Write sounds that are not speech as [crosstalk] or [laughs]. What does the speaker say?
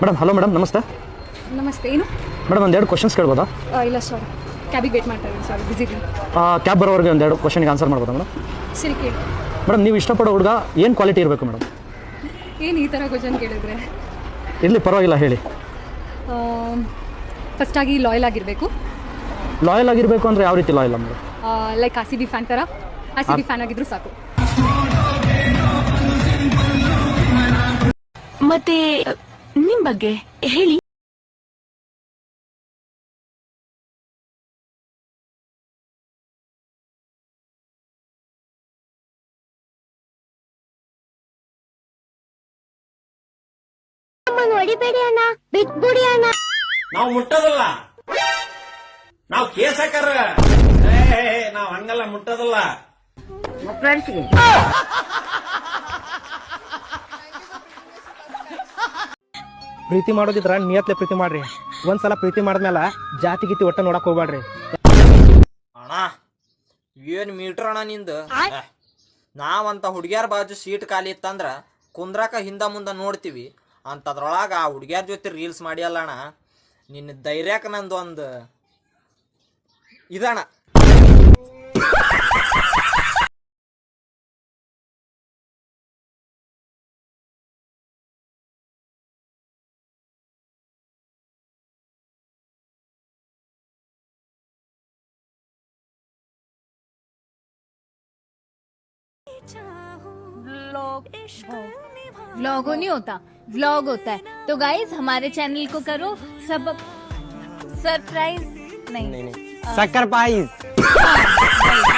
Madam hello madam ನಮಸ್ತೆ. ನಮಸ್ತೆ ಏನು? ಮೇಡಮ್ ಒಂದೆರಡು ಕ್ವಶನ್ಸ್ ಕೇಳ್ಬೋದಾ? ಇಲ್ಲ ಸರ್ ಕ್ಯಾಬಿಗೆ ವೇಟ್ ಮಾಡ್ತಾ ಇದ್ದೀನಿ ಸಾರಿ ಬಿಸಿ ಕ್ಯಾಬ್ ಬರೋವರೆಗೆ ಒಂದೆರಡು ಕ್ವಶನ್ಗೆ ಆನ್ಸರ್ ಮಾಡ್ಬೋದಾ ಮೇಡಮ್ ಸರಿ ಕೇಳಿ. ಮೇಡಮ್ ನೀವು ಇಷ್ಟಪಡೋ ಹುಡುಗ ಏನು ಕ್ವಾಲಿಟಿ ಇರಬೇಕು ಮೇಡಮ್ ಏನು ಈ ಥರ ಕ್ವಶನ್ ಕೇಳಿದ್ರೆ? ಇರಲಿ ಪರವಾಗಿಲ್ಲ ಹೇಳಿ. ಫಸ್ಟಾಗಿ ಲಾಯಲ್ ಆಗಿರಬೇಕು. ಲಾಯಲ್ ಆಗಿರಬೇಕು ಅಂದರೆ ಯಾವ ರೀತಿ loyal madam like R C B fan ಥರ ಆರ್ ಸಿ ಬಿ ಫ್ಯಾನ್ ಆಗಿದ್ರು ಸಾಕು. ಮತ್ತೆ ನಿಮ್ ಬಗ್ಗೆ ಹೇಳಿ. ಹೊಡಿಬೇಡಿ ಅಣ್ಣ ಬಿಟ್ಬಿಡಿ ಅಣ್ಣ. ನಾವು ಮುಟ್ಟೋದಲ್ಲ. ನಾವು ಕೇಸ್ ಹಾಕಾರ ನಾವ್ ಹಂಗಲ್ಲ ಮುಟ್ಟೋದಲ್ಲ. [laughs] ಪ್ರೀತಿ ಮಾಡೋದಿದ್ರ ನಿಯತ್ಲೆ ಪ್ರೀತಿ ಮಾಡ್ರಿ. ಒಂದ್ಸಲ ಪ್ರೀತಿ ಮಾಡಿದ್ಮೇಲೆ ಜಾತಿ ಗೀತಿ ಒಟ್ಟ ನೋಡಕ್ ಹೋಗ್ಬೇಡ್ರಿ ಅಣ್ಣ ಏನ್ ಮೀಟರ್ ಅಣ್ಣ ನಿಂದು? ನಾವಂತ ಹುಡುಗ್ಯಾರ ಬಾಜು ಸೀಟ್ ಖಾಲಿ ಇತ್ತಂದ್ರ ಕುಂದ್ರಾಕ ಹಿಂದ ಮುಂದ ನೋಡ್ತೀವಿ. ಅಂತದ್ರೊಳಗ ಆ ಹುಡುಗ್ಯಾರ ಜೊತೆ ರೀಲ್ಸ್ ಮಾಡಿಯಲ್ಲ ಅಣ್ಣ ನಿನ್ನ ಧೈರ್ಯಕ್ಕೆ ನಂದು ಒಂದು ಇದಣ್ಣ. ब्लॉग नहीं होता ब्लॉग होता है। तो गाइज़ हमारे चैनल को करो सब सरप्राइज़ नहीं। नहीं, नहीं। सरप्राइज़ [laughs]